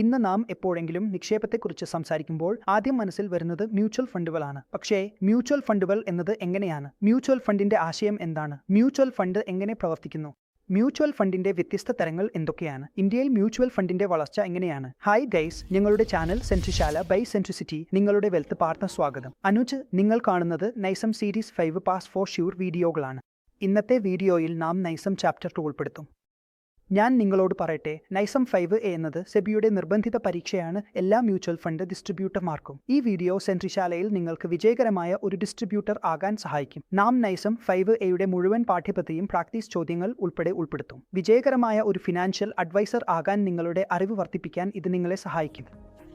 ഇന്ന് നാം എപ്പോഴെങ്കിലും നിക്ഷേപത്തെക്കുറിച്ച് സംസാരിക്കുമ്പോൾ ആദ്യം മനസ്സിൽ വരുന്നത് മ്യൂച്വൽ ഫണ്ടുകളാണ്. പക്ഷേ മ്യൂച്വൽ ഫണ്ടുകൾ എന്നത് എങ്ങനെയാണ്? മ്യൂച്വൽ ഫണ്ടിന്റെ ആശയം എന്താണ്? മ്യൂച്വൽ ഫണ്ട് എങ്ങനെ പ്രവർത്തിക്കുന്നു? മ്യൂച്വൽ ഫണ്ടിന്റെ വ്യത്യസ്ത തരങ്ങൾ എന്തൊക്കെയാണ്? ഇന്ത്യയിൽ മ്യൂച്വൽ ഫണ്ടിന്റെ വളർച്ച എങ്ങനെയാണ്? ഹായ് ഗൈസ് ഞങ്ങളുടെ ചാനൽ സെൻട്രിശാല ബൈ സെൻട്രിസിറ്റി നിങ്ങളുടെ വെൽത്ത് പാർട്ണർ സ്വാഗതം. അനുജ് നിങ്ങൾ കാണുന്നത് NISM series five pass for sure വീഡിയോകളാണ് ഇന്നത്തെ വീഡിയോയിൽ നാം നൈസം ചാപ്റ്റർ ഉൾപ്പെടുത്തും. ഞാൻ നിങ്ങളോട് പറയട്ടെ നൈസം ഫൈവ് എ എന്നത് സെബിയുടെ നിർബന്ധിത പരീക്ഷയാണ്. എല്ലാ മ്യൂച്വൽ ഫണ്ട് ഡിസ്ട്രിബ്യൂട്ടർമാർക്കും. ഈ വീഡിയോ സെൻട്രിശാലയിൽ നിങ്ങൾക്ക് വിജയകരമായ ഒരു ഡിസ്ട്രിബ്യൂട്ടർ ആകാൻ സഹായിക്കും. നാം നൈസം ഫൈവ് എയുടെ മുഴുവൻ പാഠ്യപദ്ധതിയും പ്രാക്ടീസ് ചോദ്യങ്ങൾ ഉൾപ്പെടെ ഉൾപ്പെടുത്തും. വിജയകരമായ ഒരു ഫിനാൻഷ്യൽ അഡ്വൈസർ ആകാൻ നിങ്ങളുടെ അറിവ് വർദ്ധിപ്പിക്കാൻ ഇത് നിങ്ങളെ സഹായിക്കും.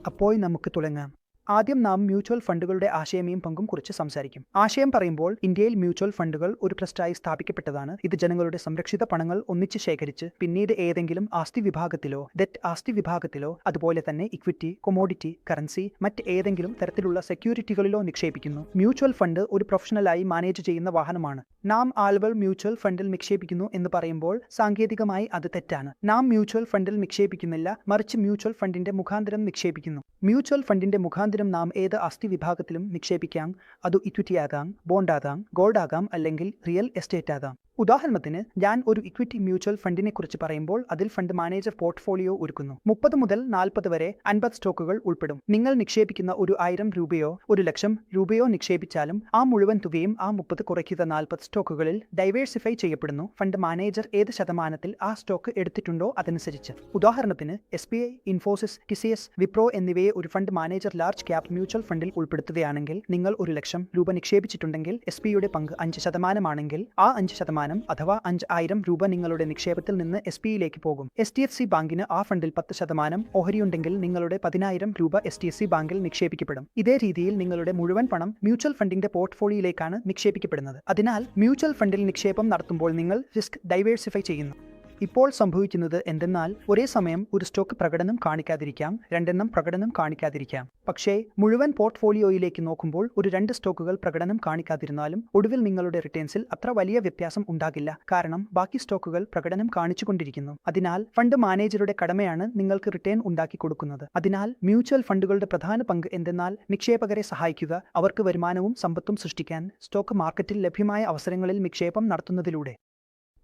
അപ്പോൾ നമുക്ക് തുടങ്ങാം. ആദ്യം നാം മ്യൂച്വൽ ഫണ്ടുകളുടെ ആശയമേയും പങ്കും കുറിച്ച് സംസാരിക്കും. ആശയം പറയുമ്പോൾ ഇന്ത്യയിൽ മ്യൂച്വൽ ഫണ്ടുകൾ ഒരു ട്രസ്റ്റായി സ്ഥാപിക്കപ്പെട്ടതാണ്. ഇത് ജനങ്ങളുടെ സംരക്ഷിത പണങ്ങൾ ഒന്നിച്ച് ശേഖരിച്ച് പിന്നീട് ഏതെങ്കിലും ആസ്തി വിഭാഗത്തിലോ ഡെറ്റ് ആസ്തി വിഭാഗത്തിലോ അതുപോലെ തന്നെ ഇക്വിറ്റി കൊമോഡിറ്റി കറൻസി മറ്റ് ഏതെങ്കിലും തരത്തിലുള്ള സെക്യൂരിറ്റികളിലോ നിക്ഷേപിക്കുന്നു. മ്യൂച്വൽ ഫണ്ട് ഒരു പ്രൊഫഷണലായി മാനേജ് ചെയ്യുന്ന വാഹനമാണ്. നാം ആളുകൾ മ്യൂച്വൽ ഫണ്ടിൽ നിക്ഷേപിക്കുന്നു എന്ന് പറയുമ്പോൾ സാങ്കേതികമായി അത് തെറ്റാണ്. നാം മ്യൂച്വൽ ഫണ്ടിൽ നിക്ഷേപിക്കുന്നില്ല മറിച്ച് മ്യൂച്വൽ ഫണ്ടിന്റെ മുഖാന്തരം നിക്ഷേപിക്കുന്നു. മ്യൂച്വൽ ഫണ്ടിന്റെ മുഖാന്തരം നാം ഏത് ആസ്തി വിഭാഗത്തിലും നിക്ഷേപിക്കാം അത് ഇക്വിറ്റി ആകാം ബോണ്ടാകാം ഗോൾഡ് ആകാം അല്ലെങ്കിൽ റിയൽ എസ്റ്റേറ്റ് ആകാം ഉദാഹരണത്തിന് ഞാൻ ഒരു ഇക്വിറ്റി മ്യൂച്വൽ ഫണ്ടിനെ കുറിച്ച് പറയുമ്പോൾ അതിൽ ഫണ്ട് മാനേജർ പോർട്ട്ഫോളിയോ ഒരുക്കുന്നു. മുപ്പത് മുതൽ നാൽപ്പത് വരെ അൻപത് സ്റ്റോക്കുകൾ ഉൾപ്പെടും. നിങ്ങൾ നിക്ഷേപിക്കുന്ന ഒരു ആയിരം രൂപയോ ഒരു ലക്ഷം രൂപയോ നിക്ഷേപിച്ചാലും ആ മുഴുവൻ തുകയും ആ മുപ്പത് കുറയ്ക്കുന്ന നാൽപ്പത് സ്റ്റോക്കുകളിൽ ഡൈവേഴ്സിഫൈ ചെയ്യപ്പെടുന്നു. ഫണ്ട് മാനേജർ ഏത് ശതമാനത്തിൽ ആ സ്റ്റോക്ക് എടുത്തിട്ടുണ്ടോ അതനുസരിച്ച്. ഉദാഹരണത്തിന് S B I Infosys TCS Wipro എന്നിവയെ ഒരു fund manager large cap mutual ഫണ്ടിൽ ഉൾപ്പെടുത്തുകയാണെങ്കിൽ നിങ്ങൾ ഒരു ലക്ഷം രൂപ നിക്ഷേപിച്ചിട്ടുണ്ടെങ്കിൽ എസ് ബിയുടെ പങ്ക് അഞ്ച് ശതമാനമാണെങ്കിൽ ആ അഞ്ച് ശതമാനം അഥവാ അഞ്ച് ആയിരം രൂപ നിങ്ങളുടെ നിക്ഷേപത്തിൽ നിന്ന് എസ് ബിയിലേക്ക് പോകും. എസ് ടി എഫ് സി ബാങ്കിന് ആ ഫണ്ടിൽ പത്ത് ശതമാനം ഓഹരിയുണ്ടെങ്കിൽ നിങ്ങളുടെ പതിനായിരം രൂപ എസ് ടി എഫ് സി ബാങ്കിൽ നിക്ഷേപിക്കപ്പെടും. ഇതേ രീതിയിൽ നിങ്ങളുടെ മുഴുവൻ പണം മ്യൂച്വൽ ഫണ്ടിന്റെ പോർട്ട്ഫോളിയോയിലേക്കാണ് നിക്ഷേപിക്കപ്പെടുന്നത്. അതിനാൽ മ്യൂച്വൽ ഫണ്ടിൽ നിക്ഷേപം നടത്തുമ്പോൾ നിങ്ങൾ റിസ്ക് ഡൈവേഴ്സിഫൈ ചെയ്യുന്നു. ഇപ്പോൾ സംഭവിക്കുന്നത് എന്തെന്നാൽ ഒരേ സമയം ഒരു സ്റ്റോക്ക് പ്രകടനം കാണിക്കാതിരിക്കാം രണ്ടെണ്ണം പ്രകടനം കാണിക്കാതിരിക്കാം. പക്ഷേ മുഴുവൻ പോർട്ട്ഫോളിയോയിലേക്ക് നോക്കുമ്പോൾ ഒരു രണ്ട് സ്റ്റോക്കുകൾ പ്രകടനം കാണിക്കാതിരുന്നാലും ഒടുവിൽ നിങ്ങളുടെ റിട്ടേൺസിൽ അത്ര വലിയ വ്യത്യാസം ഉണ്ടാകില്ല. കാരണം ബാക്കി സ്റ്റോക്കുകൾ പ്രകടനം കാണിച്ചുകൊണ്ടിരിക്കുന്നു. അതിനാൽ ഫണ്ട് മാനേജറുടെ കടമയാണ് നിങ്ങൾക്ക് റിട്ടേൺ ഉണ്ടാക്കി കൊടുക്കുന്നത്. അതിനാൽ മ്യൂച്വൽ ഫണ്ടുകളുടെ പ്രധാന പങ്ക് എന്തെന്നാൽ നിക്ഷേപകരെ സഹായിക്കുക അവർക്ക് വരുമാനവും സമ്പത്തും സൃഷ്ടിക്കാൻ സ്റ്റോക്ക് മാർക്കറ്റിൽ ലഭ്യമായ അവസരങ്ങളിൽ നിക്ഷേപം നടത്തുന്നതിലൂടെ.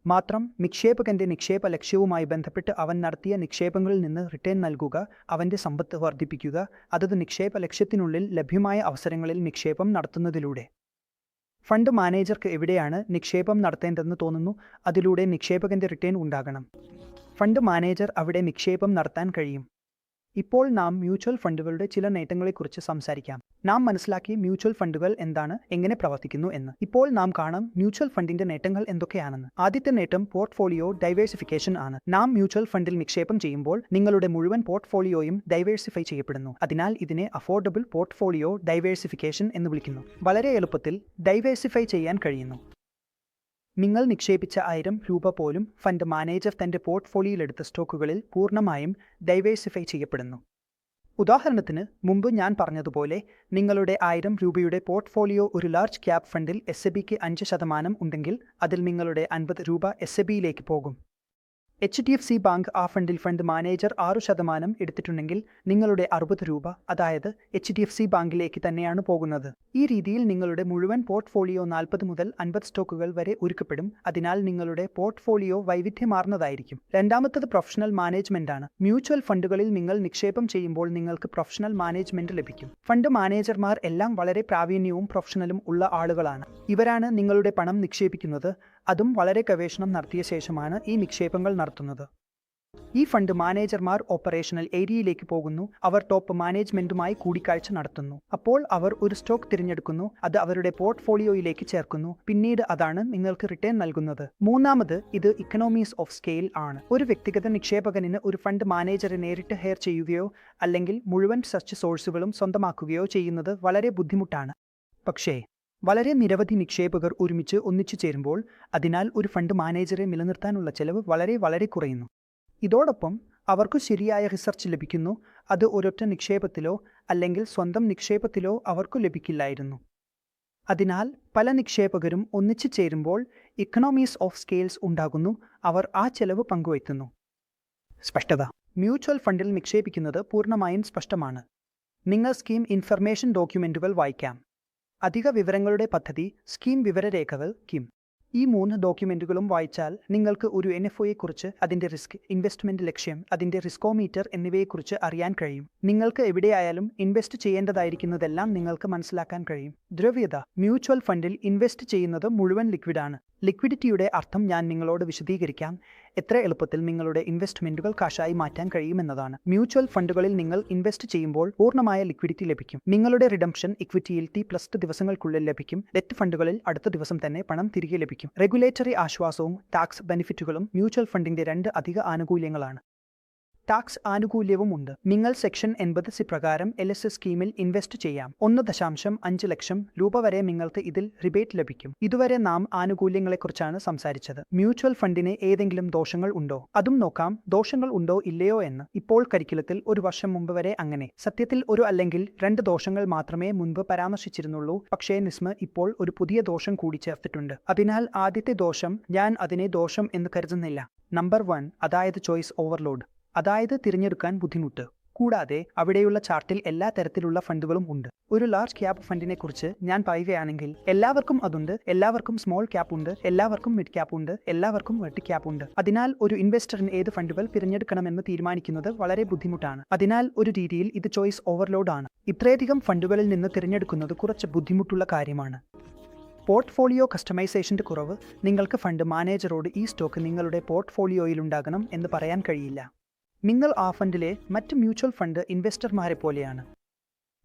മാത്രം നിക്ഷേപകന്റെ നിക്ഷേപ ലക്ഷ്യവുമായി ബന്ധപ്പെട്ട് അവൻ നടത്തിയ നിക്ഷേപങ്ങളിൽ നിന്ന് റിട്ടേൺ നൽകുക അവന്റെ സമ്പത്ത് വർദ്ധിപ്പിക്കുക അതത് നിക്ഷേപ ലക്ഷ്യത്തിനുള്ളിൽ ലഭ്യമായ അവസരങ്ങളിൽ നിക്ഷേപം നടത്തുന്നതിലൂടെ. ഫണ്ട് മാനേജർക്ക് എവിടെയാണ് നിക്ഷേപം നടത്തേണ്ടതെന്ന് തോന്നുന്നു അതിലൂടെ നിക്ഷേപകന്റെ റിട്ടേൺ ഉണ്ടാകണം. ഫണ്ട് മാനേജർ അവിടെ നിക്ഷേപം നടത്താൻ കഴിയും. ഇപ്പോൾ നാം മ്യൂച്വൽ ഫണ്ടുകളുടെ ചില നേട്ടങ്ങളെക്കുറിച്ച് സംസാരിക്കാം. നാം മനസ്സിലാക്കി മ്യൂച്വൽ ഫണ്ടുകൾ എന്താണ് എങ്ങനെ പ്രവർത്തിക്കുന്നു എന്ന്. ഇപ്പോൾ നാം കാണാം മ്യൂച്വൽ ഫണ്ടിന്റെ നേട്ടങ്ങൾ എന്തൊക്കെയാണെന്ന്. ആദ്യത്തെ നേട്ടം പോർട്ട്ഫോളിയോ ഡൈവേഴ്സിഫിക്കേഷൻ ആണ്. നാം മ്യൂച്വൽ ഫണ്ടിൽ നിക്ഷേപം ചെയ്യുമ്പോൾ നിങ്ങളുടെ മുഴുവൻ പോർട്ട്ഫോളിയോയും ഡൈവേഴ്സിഫൈ ചെയ്യപ്പെടുന്നു. അതിനാൽ ഇതിനെ അഫോർഡബിൾ പോർട്ട്ഫോളിയോ ഡൈവേഴ്സിഫിക്കേഷൻ എന്ന് വിളിക്കുന്നു. വളരെ എളുപ്പത്തിൽ ഡൈവേഴ്സിഫൈ ചെയ്യാൻ കഴിയുന്നു. നിങ്ങൾ നിക്ഷേപിച്ച ആയിരം രൂപ പോലും ഫണ്ട് മാനേജർ തന്റെ പോർട്ട്ഫോളിയോയിലെടുത്ത സ്റ്റോക്കുകളിൽ പൂർണമായും ഡൈവേഴ്സിഫൈ ചെയ്യപ്പെടുന്നു. ഉദാഹരണത്തിന് മുമ്പ് ഞാൻ പറഞ്ഞതുപോലെ നിങ്ങളുടെ ആയിരം രൂപയുടെ പോർട്ട്ഫോളിയോ ഒരു ലാർജ് ക്യാപ് ഫണ്ടിൽ എസ് എ ബിക്ക് അഞ്ച് ശതമാനം ഉണ്ടെങ്കിൽ അതിൽ നിങ്ങളുടെ അൻപത് രൂപ എസ് എ ബിയിലേക്ക് പോകും. H D F C bank ആ ഫണ്ടിൽ ഫണ്ട് മാനേജർ ആറു ശതമാനം എടുത്തിട്ടുണ്ടെങ്കിൽ നിങ്ങളുടെ അറുപത് രൂപ അതായത് എച്ച് ഡി എഫ് സി ബാങ്കിലേക്ക് തന്നെയാണ് പോകുന്നത്. ഈ രീതിയിൽ നിങ്ങളുടെ മുഴുവൻ പോർട്ട്ഫോളിയോ നാൽപ്പത് മുതൽ അൻപത് സ്റ്റോക്കുകൾ വരെ ഒരുക്കപ്പെടും. അതിനാൽ നിങ്ങളുടെ പോർട്ട്ഫോളിയോ വൈവിധ്യമാർന്നതായിരിക്കും. രണ്ടാമത്തത് പ്രൊഫഷണൽ മാനേജ്മെന്റ് ആണ്. മ്യൂച്വൽ ഫണ്ടുകളിൽ നിങ്ങൾ നിക്ഷേപം ചെയ്യുമ്പോൾ നിങ്ങൾക്ക് പ്രൊഫഷണൽ മാനേജ്മെന്റ് ലഭിക്കും. ഫണ്ട് മാനേജർമാർ എല്ലാം വളരെ പ്രാവീണ്യവും പ്രൊഫഷണലും ഉള്ള ആളുകളാണ്. ഇവരാണ് നിങ്ങളുടെ പണം നിക്ഷേപിക്കുന്നത്. അതും വളരെ ഗവേഷണം നടത്തിയ ശേഷമാണ് ഈ നിക്ഷേപങ്ങൾ നടത്തുന്നത്. ഈ ഫണ്ട് മാനേജർമാർ ഓപ്പറേഷണൽ ഏരിയയിലേക്ക് പോകുന്നു. അവർ ടോപ്പ് മാനേജ്മെന്റുമായി കൂടിക്കാഴ്ച നടത്തുന്നു. അപ്പോൾ അവർ ഒരു സ്റ്റോക്ക് തിരഞ്ഞെടുക്കുന്നു. അത് അവരുടെ പോർട്ട്ഫോളിയോയിലേക്ക് ചേർക്കുന്നു. പിന്നീട് അതാണ് നിങ്ങൾക്ക് റിട്ടേൺ നൽകുന്നത്. മൂന്നാമത് ഇത് ഇക്കണോമീസ് ഓഫ് സ്കെയിൽ ആണ്. ഒരു വ്യക്തിഗത നിക്ഷേപകന് ഒരു ഫണ്ട് മാനേജറെ നേരിട്ട് ഹെയർ ചെയ്യുകയോ അല്ലെങ്കിൽ മുഴുവൻ സെർച്ച് സോഴ്സുകളും സ്വന്തമാക്കുകയോ ചെയ്യുന്നത് വളരെ ബുദ്ധിമുട്ടാണ്. പക്ഷേ വളരെ നിരവധി നിക്ഷേപകർ ഒരുമിച്ച് ഒന്നിച്ചു ചേരുമ്പോൾ അതിനാൽ ഒരു ഫണ്ട് മാനേജറെ നിലനിർത്താനുള്ള ചെലവ് വളരെ വളരെ കുറയുന്നു. ഇതോടൊപ്പം അവർക്ക് ശരിയായ റിസർച്ച് ലഭിക്കുന്നു. അത് ഒരൊറ്റ നിക്ഷേപത്തിലോ അല്ലെങ്കിൽ സ്വന്തം നിക്ഷേപത്തിലോ അവർക്കു ലഭിക്കില്ലായിരുന്നു. അതിനാൽ പല നിക്ഷേപകരും ഒന്നിച്ചു ചേരുമ്പോൾ ഇക്കണോമീസ് ഓഫ് സ്കെയിൽസ് ഉണ്ടാകുന്നു. അവർ ആ ചെലവ് പങ്കുവയ്ക്കുന്നു. സ്പഷ്ടത. മ്യൂച്വൽ ഫണ്ടിൽ നിക്ഷേപിക്കുന്നത് പൂർണമായും സ്പഷ്ടമാണ്. നിങ്ങൾ സ്കീം ഇൻഫർമേഷൻ ഡോക്യുമെന്റുകൾ വായിക്കാം. അധിക വിവരങ്ങളുടെ പദ്ധതി സ്കീം വിവരരേഖകൾ കിം ഈ മൂന്ന് ഡോക്യുമെന്റുകളും വായിച്ചാൽ നിങ്ങൾക്ക് ഒരു എൻ എഫ് ഒയെക്കുറിച്ച് അതിന്റെ റിസ്ക് ഇൻവെസ്റ്റ്മെന്റ് ലക്ഷ്യം അതിന്റെ റിസ്കോമീറ്റർ എന്നിവയെക്കുറിച്ച് അറിയാൻ കഴിയും. നിങ്ങൾക്ക് എവിടെയായാലും ഇൻവെസ്റ്റ് ചെയ്യേണ്ടതായിരിക്കുന്നതെല്ലാം നിങ്ങൾക്ക് മനസ്സിലാക്കാൻ കഴിയും. ദ്രവ്യത മ്യൂച്വൽ ഫണ്ടിൽ ഇൻവെസ്റ്റ് ചെയ്യുന്നത് മുഴുവൻ ലിക്വിഡാണ്. ലിക്വിഡിറ്റിയുടെ അർത്ഥം ഞാൻ നിങ്ങളോട് വിശദീകരിക്കാം. എത്ര എളുപ്പത്തിൽ നിങ്ങളുടെ ഇൻവെസ്റ്റ്മെന്റുകൾ കാശായി മാറ്റാൻ കഴിയുമെന്നതാണ് മ്യൂച്വൽ ഫണ്ടുകളിൽ നിങ്ങൾ ഇൻവെസ്റ്റ് ചെയ്യുമ്പോൾ പൂർണമായ ലിക്വിഡിറ്റി ലഭിക്കും. നിങ്ങളുടെ റിഡംഷൻ ഇക്വിറ്റിയിൽ ടി പ്ലസ് ടു ദിവസങ്ങൾക്കുള്ളിൽ ലഭിക്കും. ഡെറ്റ് ഫണ്ടുകളിൽ അടുത്ത ദിവസം തന്നെ പണം തിരികെ ലഭിക്കും. റെഗുലേറ്ററി ആശ്വാസവും ടാക്സ് ബെനിഫിറ്റുകളും മ്യൂച്വൽ ഫണ്ടിന്റെ രണ്ട് അധിക ആനുകൂല്യങ്ങളാണ്. ടാക്സ് ആനുകൂല്യവും ഉണ്ട്. നിങ്ങൾ സെക്ഷൻ എൺപത് സി പ്രകാരം എൽ എസ് എസ് സ്കീമിൽ ഇൻവെസ്റ്റ് ചെയ്യാം. ഒന്ന് ദശാംശം അഞ്ച് ലക്ഷം രൂപ വരെ നിങ്ങൾക്ക് ഇതിൽ റിബേറ്റ് ലഭിക്കും. ഇതുവരെ നാം ആനുകൂല്യങ്ങളെക്കുറിച്ചാണ് സംസാരിച്ചത്. മ്യൂച്വൽ ഫണ്ടിന് ഏതെങ്കിലും ദോഷങ്ങൾ ഉണ്ടോ? അതും നോക്കാം. ദോഷങ്ങൾ ഉണ്ടോ ഇല്ലയോ എന്ന്. ഇപ്പോൾ കരിക്കുലത്തിൽ ഒരു വർഷം മുമ്പ് വരെ അങ്ങനെ. സത്യത്തിൽ ഒരു അല്ലെങ്കിൽ രണ്ട് ദോഷങ്ങൾ മാത്രമേ മുൻപ് പരാമർശിച്ചിരുന്നുള്ളൂ. പക്ഷേ നിസ്മ ഇപ്പോൾ ഒരു പുതിയ ദോഷം കൂടി ചേർത്തിട്ടുണ്ട്. അതിനാൽ ആദ്യത്തെ ദോഷം ഞാൻ അതിനെ ദോഷം എന്ന് കരുതുന്നില്ല. നമ്പർ വൺ അതായത് ചോയ്സ് ഓവർലോഡ്. അതായത് തിരഞ്ഞെടുക്കാൻ ബുദ്ധിമുട്ട്. കൂടാതെ അവിടെയുള്ള ചാർട്ടിൽ എല്ലാ തരത്തിലുള്ള ഫണ്ടുകളും ഉണ്ട്. ഒരു ലാർജ് ക്യാപ് ഫണ്ടിനെ കുറിച്ച് ഞാൻ പറയുകയാണെങ്കിൽ എല്ലാവർക്കും അതുണ്ട് എല്ലാവർക്കും സ്മോൾ ക്യാപ് ഉണ്ട് എല്ലാവർക്കും മിഡ് ക്യാപ് ഉണ്ട് എല്ലാവർക്കും വെട്ടി ക്യാപ് ഉണ്ട്. അതിനാൽ ഒരു ഇൻവെസ്റ്ററിന് ഏത് ഫണ്ടുകൾ തിരഞ്ഞെടുക്കണമെന്ന് തീരുമാനിക്കുന്നത് വളരെ ബുദ്ധിമുട്ടാണ്. അതിനാൽ ഒരു രീതിയിൽ ഇത് ചോയ്സ് ഓവർലോഡ് ആണ്. ഇത്രയധികം ഫണ്ടുകളിൽ നിന്ന് തിരഞ്ഞെടുക്കുന്നത് കുറച്ച് ബുദ്ധിമുട്ടുള്ള കാര്യമാണ്. പോർട്ട്ഫോളിയോ കസ്റ്റമൈസേഷന്റെ കുറവ് നിങ്ങൾക്ക് ഫണ്ട് മാനേജറോട് ഈ സ്റ്റോക്ക് നിങ്ങളുടെ പോർട്ട്ഫോളിയോയിൽ ഉണ്ടാകണം എന്ന് പറയാൻ കഴിയില്ല. നിങ്ങൾ ആ ഫണ്ടിലെ മറ്റ് മ്യൂച്വൽ ഫണ്ട് ഇൻവെസ്റ്റർമാരെ പോലെയാണ്.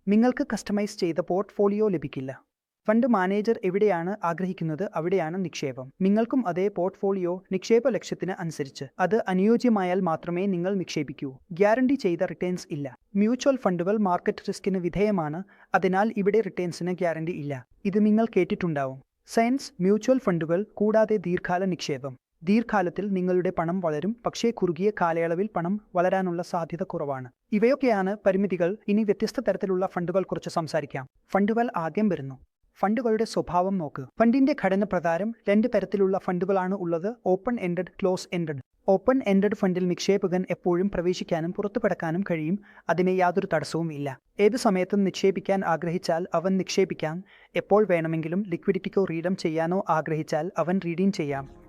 നിങ്ങൾക്ക് കസ്റ്റമൈസ് ചെയ്ത പോർട്ട്ഫോളിയോ ലഭിക്കില്ല. ഫണ്ട് മാനേജർ എവിടെയാണ് ആഗ്രഹിക്കുന്നത് അവിടെയാണ് നിക്ഷേപം. നിങ്ങൾക്കും അതേ പോർട്ട്ഫോളിയോ നിക്ഷേപ ലക്ഷ്യത്തിന് അനുസരിച്ച് അത് അനുയോജ്യമായാൽ മാത്രമേ നിങ്ങൾ നിക്ഷേപിക്കൂ. ഗ്യാരണ്ടി ചെയ്ത റിട്ടേൺസ് ഇല്ല. മ്യൂച്വൽ ഫണ്ടുകൾ മാർക്കറ്റ് റിസ്കിന് വിധേയമാണ്. അതിനാൽ ഇവിടെ റിട്ടേൺസിന് ഗ്യാരണ്ടി ഇല്ല. ഇത് നിങ്ങൾ കേട്ടിട്ടുണ്ടാവും. സയൻസ് മ്യൂച്വൽ ഫണ്ടുകൾ കൂടാതെ ദീർഘകാല നിക്ഷേപം. ദീർഘകാലത്തിൽ നിങ്ങളുടെ പണം വളരും പക്ഷേ കുറുകിയ കാലയളവിൽ പണം വളരാനുള്ള സാധ്യത കുറവാണ്. ഇവയൊക്കെയാണ് പരിമിതികൾ. ഇനി വ്യത്യസ്ത തരത്തിലുള്ള ഫണ്ടുകൾ കുറിച്ച് സംസാരിക്കാം. ഫണ്ടുകൾ ആദ്യം വരുന്നു. ഫണ്ടുകളുടെ സ്വഭാവം നോക്ക്. ഫണ്ടിന്റെ ഘടന പ്രകാരം രണ്ട് തരത്തിലുള്ള ഫണ്ടുകളാണ് ഉള്ളത്. Open ended close ended. Open ended ഫണ്ടിൽ നിക്ഷേപകൻ എപ്പോഴും പ്രവേശിക്കാനും പുറത്തുപടക്കാനും കഴിയും. അതിന് യാതൊരു തടസ്സവും ഇല്ല. ഏത് സമയത്തും നിക്ഷേപിക്കാൻ ആഗ്രഹിച്ചാൽ അവൻ നിക്ഷേപിക്കാം. എപ്പോൾ വേണമെങ്കിലും ലിക്വിഡിറ്റിക്കോ റീഡം ചെയ്യാനോ ആഗ്രഹിച്ചാൽ അവൻ റീഡിംഗ് ചെയ്യാം.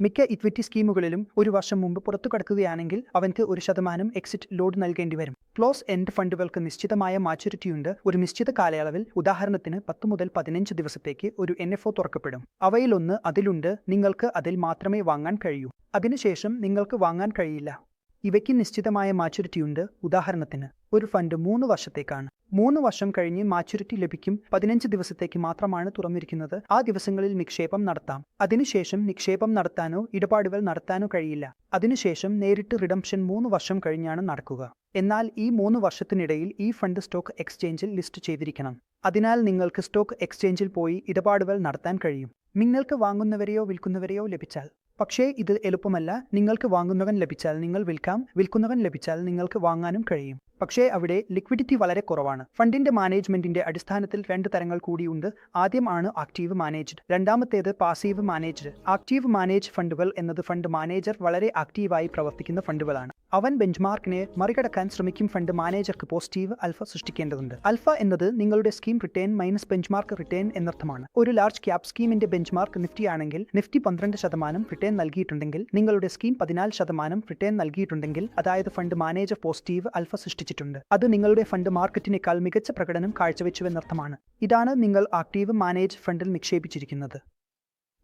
മിക്ക ഇക്വിറ്റി സ്കീമുകളിലും ഒരു വർഷം മുമ്പ് പുറത്തു കടക്കുകയാണെങ്കിൽ അവൻക്ക് ഒരു ശതമാനം എക്സിറ്റ് ലോഡ് നൽകേണ്ടി വരും. ക്ലോസ് എൻഡ് ഫണ്ടുകൾക്ക് നിശ്ചിതമായ മാച്യൂരിറ്റിയുണ്ട് ഒരു നിശ്ചിത കാലയളവിൽ ഉദാഹരണത്തിന് പത്ത് മുതൽ പതിനഞ്ച് ദിവസത്തേക്ക് ഒരു എൻ എഫ് ഒ തുറക്കപ്പെടും. അവയിലൊന്ന് അതിലുണ്ട്. നിങ്ങൾക്ക് അതിൽ മാത്രമേ വാങ്ങാൻ കഴിയൂ. അതിനുശേഷം നിങ്ങൾക്ക് വാങ്ങാൻ കഴിയില്ല. ഇവയ്ക്ക് നിശ്ചിതമായ മാച്യൂരിറ്റിയുണ്ട് ഉദാഹരണത്തിന് ഒരു ഫണ്ട് മൂന്ന് വർഷത്തേക്കാണ്. മൂന്ന് വർഷം കഴിഞ്ഞ് മാച്യൂരിറ്റി ലഭിക്കും. പതിനഞ്ച് ദിവസത്തേക്ക് മാത്രമാണ് തുറന്നിരിക്കുന്നത്. ആ ദിവസങ്ങളിൽ നിക്ഷേപം നടത്താം. അതിനുശേഷം നിക്ഷേപം നടത്താനോ ഇടപാടുകൾ നടത്താനോ കഴിയില്ല. അതിനുശേഷം നേരിട്ട് റിഡംഷൻ മൂന്ന് വർഷം കഴിഞ്ഞാണ് നടക്കുക. എന്നാൽ ഈ മൂന്ന് വർഷത്തിനിടയിൽ ഈ ഫണ്ട് സ്റ്റോക്ക് എക്സ്ചേഞ്ചിൽ ലിസ്റ്റ് ചെയ്തിരിക്കണം. അതിനാൽ നിങ്ങൾക്ക് സ്റ്റോക്ക് എക്സ്ചേഞ്ചിൽ പോയി ഇടപാടുകൾ നടത്താൻ കഴിയും. നിങ്ങൾക്ക് വാങ്ങുന്നവരെയോ വിൽക്കുന്നവരെയോ ലഭിച്ചാൽ പക്ഷേ ഇത് എളുപ്പമല്ല. നിങ്ങൾക്ക് വാങ്ങുന്നവൻ ലഭിച്ചാൽ നിങ്ങൾ വിൽക്കാം. വിൽക്കുന്നവൻ ലഭിച്ചാൽ നിങ്ങൾക്ക് വാങ്ങാനും കഴിയും. പക്ഷേ അവിടെ ലിക്വിഡിറ്റി വളരെ കുറവാണ്. ഫണ്ടിന്റെ മാനേജ്മെന്റിന്റെ അടിസ്ഥാനത്തിൽ രണ്ട് തരങ്ങൾ കൂടിയുണ്ട് ആദ്യമാണ് ആക്റ്റീവ് മാനേജ്ഡ്. രണ്ടാമത്തേത് പാസീവ് മാനേജ്ഡ്. ആക്റ്റീവ് മാനേജ് ഫണ്ടുകൾ എന്നത് ഫണ്ട് മാനേജർ വളരെ ആക്റ്റീവായി പ്രവർത്തിക്കുന്ന ഫണ്ടുകളാണ്. അവൻ ബെഞ്ച്മാർക്കിനെ മറികടക്കാൻ ശ്രമിക്കും ഫണ്ട് മാനേജർക്ക് പോസിറ്റീവ് അൽഫ സൃഷ്ടിക്കേണ്ടതുണ്ട്. അൽഫ എന്നത് നിങ്ങളുടെ scheme return minus benchmark return എന്നർത്ഥമാണ്. ഒരു ലാർജ് ക്യാപ് സ്കീമിന്റെ ബെഞ്ച്മാർക്ക് നിഫ്റ്റി ആണെങ്കിൽ നിഫ്റ്റി പന്ത്രണ്ട് ശതമാനം റിട്ടേൺ നൽകിയിട്ടുണ്ടെങ്കിൽ നിങ്ങളുടെ സ്കീം പതിനാല് ശതമാനം റിട്ടേൺ നൽകിയിട്ടുണ്ടെങ്കിൽ അതായത് ഫണ്ട് മാനേജർ പോസിറ്റീവ് അൽഫ സൃഷ്ടിച്ചിട്ടുണ്ട്. അത് നിങ്ങളുടെ ഫണ്ട് മാർക്കറ്റിനേക്കാൾ മികച്ച പ്രകടനം കാഴ്ചവെച്ചുവെന്നർത്ഥമാണ് ഇതാണ് നിങ്ങൾ ആക്റ്റീവ് മാനേജ് ഫണ്ടിൽ നിക്ഷേപിച്ചിരിക്കുന്നത്.